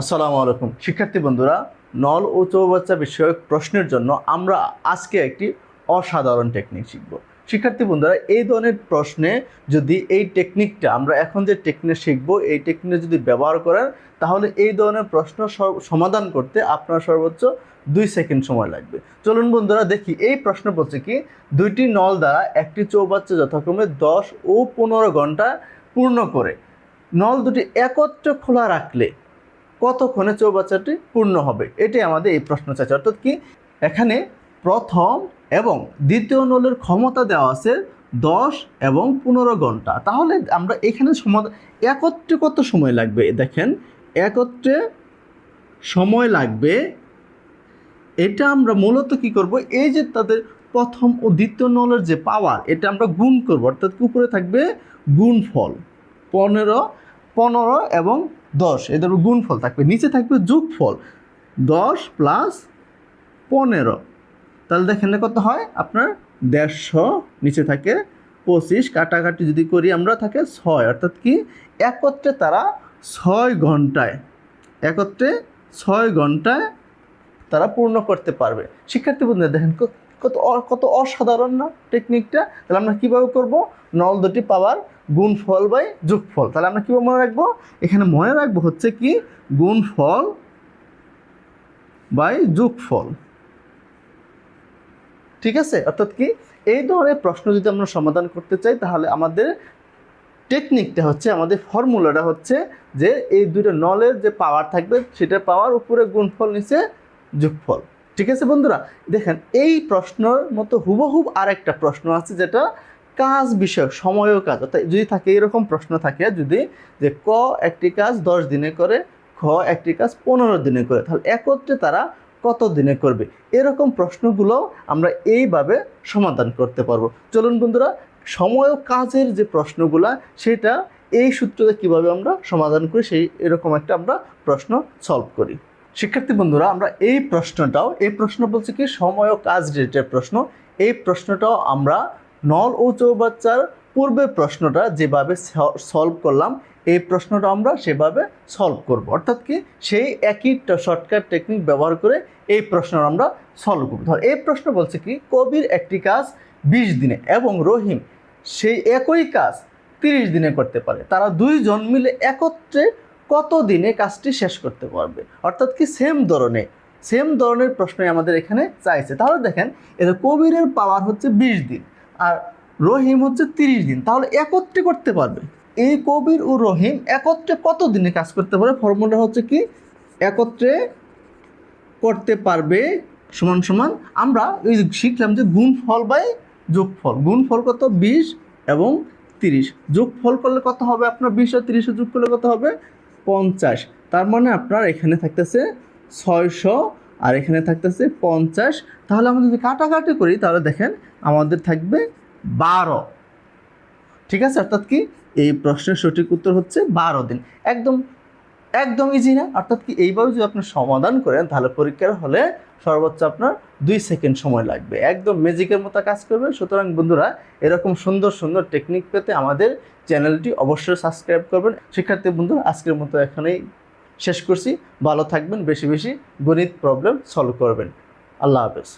আসসালামু আলাইকুম। শিক্ষার্থী বন্ধুরা, নল ও চৌবাচ্চা বিষয়ক প্রশ্নের জন্য আমরা আজকে একটি অসাধারণ টেকনিক শিখব। শিক্ষার্থী বন্ধুরা, এই ধরনের প্রশ্নে যদি এই টেকনিকটা আমরা এখন যে টেকনিক শিখব, এই টেকনিক যদি ব্যবহার করেন, তাহলে এই ধরনের প্রশ্ন সমাধান করতে আপনার সর্বোচ্চ দুই সেকেন্ড সময় লাগবে। চলুন বন্ধুরা, দেখি। এই প্রশ্ন বলছে কি, দুইটি নল দ্বারা একটি চৌবাচ্চা যথাক্রমে দশ ও পনেরো ঘণ্টা পূর্ণ করে। নল দুটি একত্রে খোলা রাখলে কতক্ষণে চৌবাচ্চাটি পূর্ণ হবে? এটি আমাদের এই প্রশ্ন চাইছে। অর্থাৎ কি? এখানে প্রথম এবং দ্বিতীয় নলের ক্ষমতা দেওয়া আছে দশ এবং পনেরো ঘণ্টা। তাহলে আমরা এখানে সমাধান, একত্রে কত সময় লাগবে? দেখেন, একত্রে সময় লাগবে, এটা আমরা মূলত কি করব? এই যে তাদের প্রথম ও দ্বিতীয় নলের যে পাওয়ার এটা আমরা গুণ করব। অর্থাৎ উপরে থাকবে? গুণফল। পনেরো পনেরো এবং দশ এদের গুণফল থাকবে, নিচে থাকবে যোগফল। দশ প্লাস পনেরো। তাহলে দেখেন কত হয়? আপনার দেড়শো, নিচে থাকে পঁচিশ, কাটাকাটি যদি করি আমরা থাকে ছয়, অর্থাৎ কি? একত্রে তারা ছয় ঘন্টায়, একত্রে ছয় ঘন্টায় তারা পূর্ণ করতে পারবে। শিক্ষার্থী বন্ধুরা, দেখেন কত কত অসাধারণ না টেকনিকটা তাহলে আমরা কীভাবে করব? নল দুটি পাওয়ার গুণফল বাই যোগফল। তাহলে আমরা কীভাবে মনে রাখব? এখানে মনে রাখব হচ্ছে কি? গুণফল বাই যোগফল। ঠিক আছে? অর্থাৎ কি? এই ধরনের প্রশ্ন যদি আমরা সমাধান করতে চাই, তাহলে আমাদের টেকনিকটা হচ্ছে, আমাদের ফর্মুলাটা হচ্ছে যে এই দুটো নলের যে পাওয়ার থাকবে, সেটার পাওয়ার উপরে গুণফল, নিচে যোগফল। ঠিক আছে বন্ধুরা? দেখেন, এই প্রশ্নর মতো হুবহুব আর একটা প্রশ্ন আছে যেটা কাজ বিষয়ক, সময়ও কাজ। অর্থাৎ যদি থাকে এরকম প্রশ্ন থাকে, যদি যে ক একটি কাজ দশ দিনে করে, খ একটি কাজ পনেরো দিনে করে, তাহলে একত্রে তারা কত দিনে করবে? এরকম প্রশ্নগুলো আমরা এইভাবে সমাধান করতে পারব। চলুন বন্ধুরা, সময় কাজের যে প্রশ্নগুলা, সেটা এই সূত্রতে কীভাবে আমরা সমাধান করি, সেই এরকম একটা আমরা প্রশ্ন সলভ করি। শিক্ষার্থী বন্ধুরা, আমরা এই প্রশ্নটাও, এই প্রশ্ন বলছে কি, সময় ও কাজ রিলেটেড প্রশ্ন। এই প্রশ্নটাও আমরা নল ও চৌবাচ্চার পূর্বের প্রশ্নটা যেভাবে সলভ করলাম, এই প্রশ্নটা আমরা সেভাবে সলভ করব। অর্থাৎ কি, সেই একই শর্টকাট টেকনিক ব্যবহার করে এই প্রশ্নটা আমরা সলভ করব। ধর, এই প্রশ্ন বলছে কি, কবির একটি কাজ বিশ দিনে এবং রহিম সেই একই কাজ তিরিশ দিনে করতে পারে। তারা দুইজন মিলে একত্রে কত দিনে কাজটি শেষ করতে পারবে? অর্থাৎ কি সেম ধরনের সেম ধরনের প্রশ্নই আমাদের এখানে চাইছে। তাহলে দেখেন এটা কবিরের পাওয়ার হচ্ছে বিশ দিন আর রহিম হচ্ছে তিরিশ দিন। তাহলে একত্রে করতে পারবে। এই কবির ও রহিম একত্রে কত দিনে কাজ করতে পারে ফর্মুলা হচ্ছে কি, একত্রে করতে পারবে সমান সমান, আমরা ওই শিখলাম যে গুণফল বাই যোগফল। গুণফল কত? বিশ এবং তিরিশ। যোগফল করলে কত হবে আপনার? বিশ আর তিরিশে যোগ করলে কত হবে? পঞ্চাশ। তার মানে আপনার এখানে থাকতেছে ছয়শো আর এখানে থাকতেছে পঞ্চাশ। তাহলে আমরা যদি কাটাকাটি করি, তাহলে দেখেন আমাদের থাকবে বারো। ঠিক আছে? অর্থাৎ কি? এই প্রশ্নের সঠিক উত্তর হচ্ছে বারো দিন। একদম একদম ইজি না। অর্থাৎ কি এইভাবে যদি আপনি সমাধান করেন, তাহলে পরীক্ষার হলে সর্বোচ্চ আপনার দুই সেকেন্ড সময় লাগবে। একদম ম্যাজিকের মতো কাজ করবে সুতরাং বন্ধুরা, এরকম সুন্দর সুন্দর টেকনিক পেতে আমাদের চ্যানেলটি অবশ্যই সাবস্ক্রাইব করবেন। শিক্ষার্থী বন্ধুরা, আজকের মতো এখানেই শেষ করছি। ভালো থাকবেন, বেশি বেশি গণিত প্রবলেম সলভ করবেন। আল্লাহ হাফেজ।